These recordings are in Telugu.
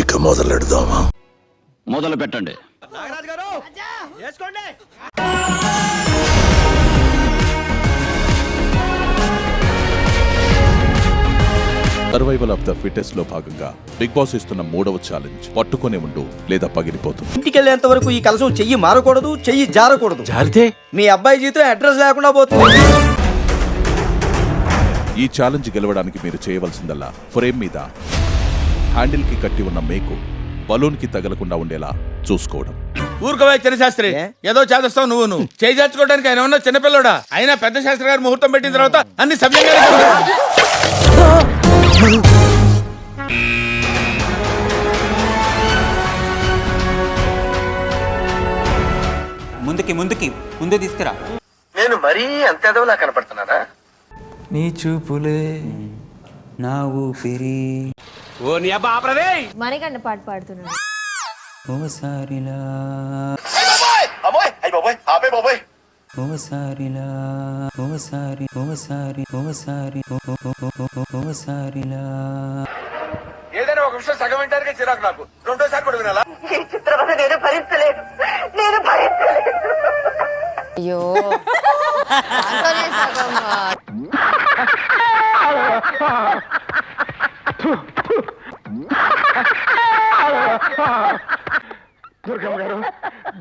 ఇక మొదలెడదామా? మొదలు పెట్టండి. సర్వైవల్ ఆఫ్ ద ఫిటెస్ట్లో భాగంగా బిగ్ బాస్ ఇస్తున్న మూడవ ఛాలెంజ్. పట్టుకునే ఉండు లేదా పగిలిపోతుంది. ఇంటికి వెళ్ళేంత వరకు ఈ కలసం చెయ్యి మారకూడదు చెయ్యి జారకూడదు. జారితే? మీ అబ్బాయి జీతం అడ్రస్ లేకుండా పోతుంది. ఈ ఛాలెంజ్ గెలవడానికి మీరు చేయవలసిందల్లా ఫ్రేమ్ మీద. హ్యాండిల్కి కట్టి ఉన్న మేకు బలూన్కి తగలకుండా ఉండేలా చూసుకోవడం. ఊరుకోవే చిన్న శాస్త్రి? ఏదో చేదస్తావు నువ్వు నువ్వు చేజార్చుకోవడానికి ఆయన ఉన్న చిన్నపిల్లడా అయినా పెద్ద శాస్త్రి గారు ముహూర్తం పెట్టిన తర్వాత అన్ని సవ్యంగా ముందుకి ముందుకి ముందు తీసుకురా. నేను మరీ అంత ఎదవలా కనపడుతున్నారా నీ చూపులే నా ఊపిరి. మణికంఠ పాట పాడుతున్నాడు ఓసారిలా. అమ్మోయ్! అయ్యి బాబోయ్! ఆపే బాబోయ్! ఓసారిలా. ఓసారి ఓసారి ఓసారి ఓ- ఓ- ఓ- ఓ- ఓసారిలా. ఏదైనా ఒక విషయం సగం వింటానికి చిరాకు నాకు. రెండోసారి కూడా వినాలా? అయ్యో. సగం, దుర్గమ్మ గారు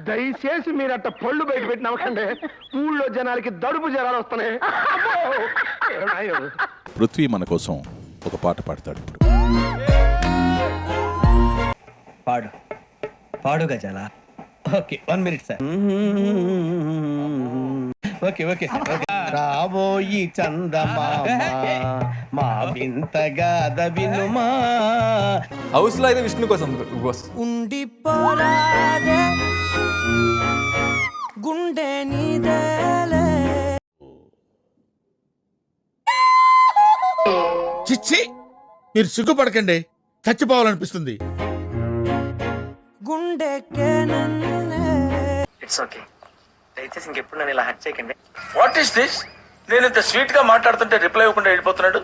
దయచేసి మీరు అట్ట పళ్ళు బయట పెట్టి నవ్వకండి ఊళ్ళో జనాలకి దడుపు జనాలు వస్తున్నాయి. పృథ్వీ మన కోసం ఒక పాట పాడతాడు ఇప్పుడు. పాడు. పాడు గజాల. Okay one minute sir. Okay okay. రాబోయి చందమామ. మా వింతగా వినుమా. హౌస్లో అయితే విష్ణు కోసం ఉండిపోరాదే గుండె నీదేలే. చిచ్చి మీరు సిగ్గుపడకండి చచ్చిపోవాలనిపిస్తుంది. గుండెకే నన్నే. ఇట్స్ ఓకే దయచేసి ఇంకెప్పుడు నన్ను ఇలా హట్ చేయకండి. వాట్ ఈస్ దిస్ నేను ఇంత స్వీట్గా మాట్లాడుతుంటే రిప్లై ఇవ్వకుండా వెళ్ళిపోతున్నాడు.